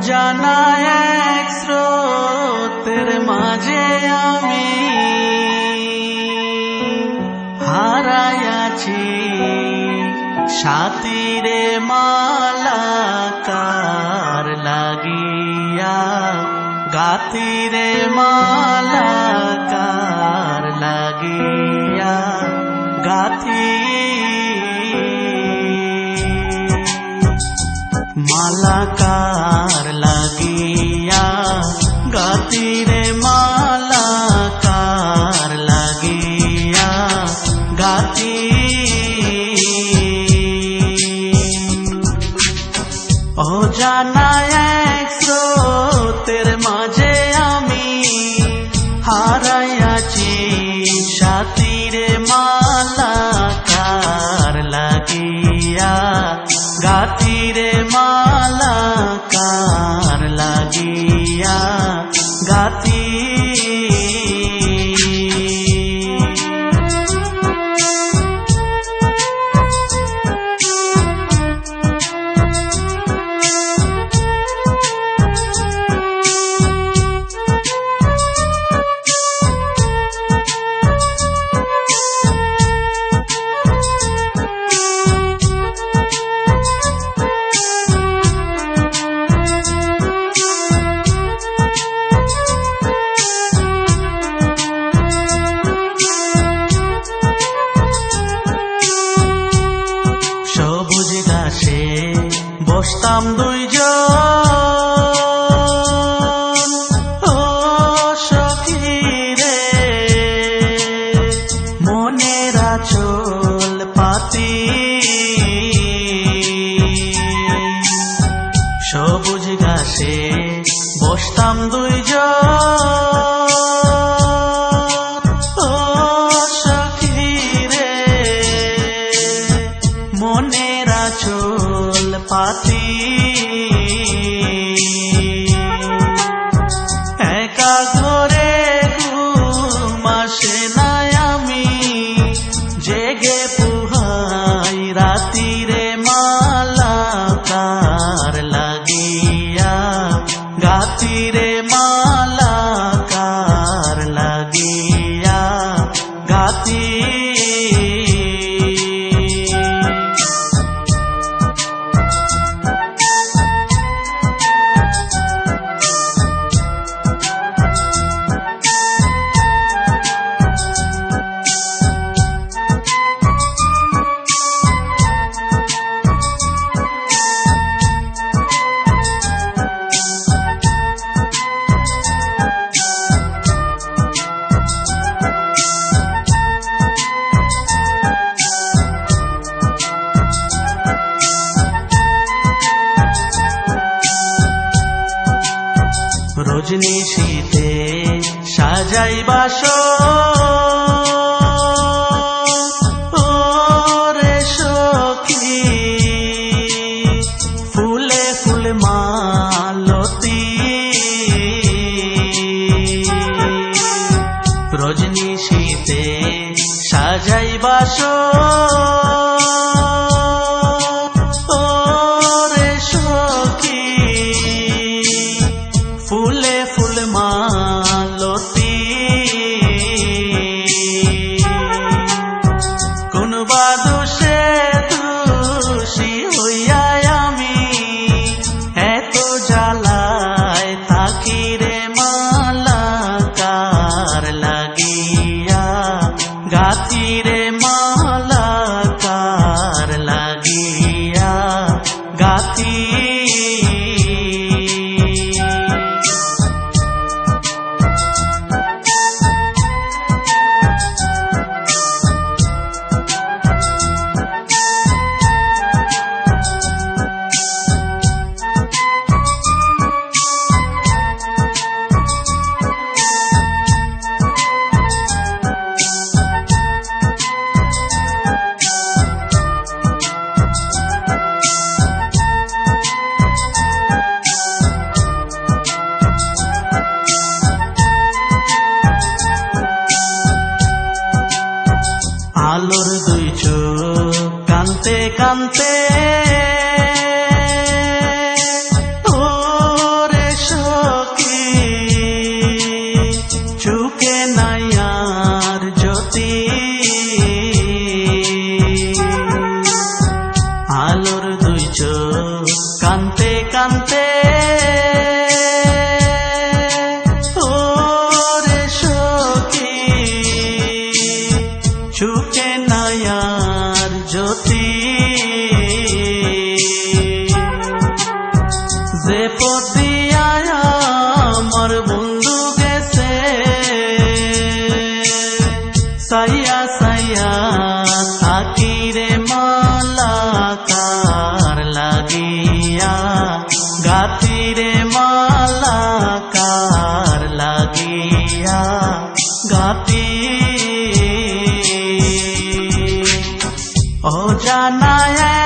অজানা এক স্রোতের মাঝে আমি হারাইয়াছি সাতিরে মালাকার লাগিয়া গাতিরে মালাকার লাগিয়া গাথি। মালাকার গাতিরে মালাকার লাগিয়া গাতি। অজানা এক স্রোতের মাঝে আমি হারাইয়াছি, সাতিরে মালাকার লাগিয়া। গাতিরে মালাকার লাগিয়া গাতি বসতাম দুইজন। ও সখী রে মনের আচল পাতি। সবুজ ঘাসে বসতাম দুইজন। ও সখী রে মনের আচল পাতি একা ঘরে ঘুমাসে নাই আমি, জেগে পুহাই রাতিরে মালাকার লাগিয়া। গাতিরে মালাকার লাগিয়া গাতি রজনী শীতে সাজাই বাস রে রজনী শীতে সাজাই বাস বাদুষে দোষী হইয়া আমি। এত জ্বালায় থাকি রে মালাকার লাগিয়া। গাতি রে কানতে কানতে। যে পদিয়ায় আমার বন্ধু গেছে। সাইয়া সাইয়া থাকি রে মালাকার লাগিয়া। গাতি জানায়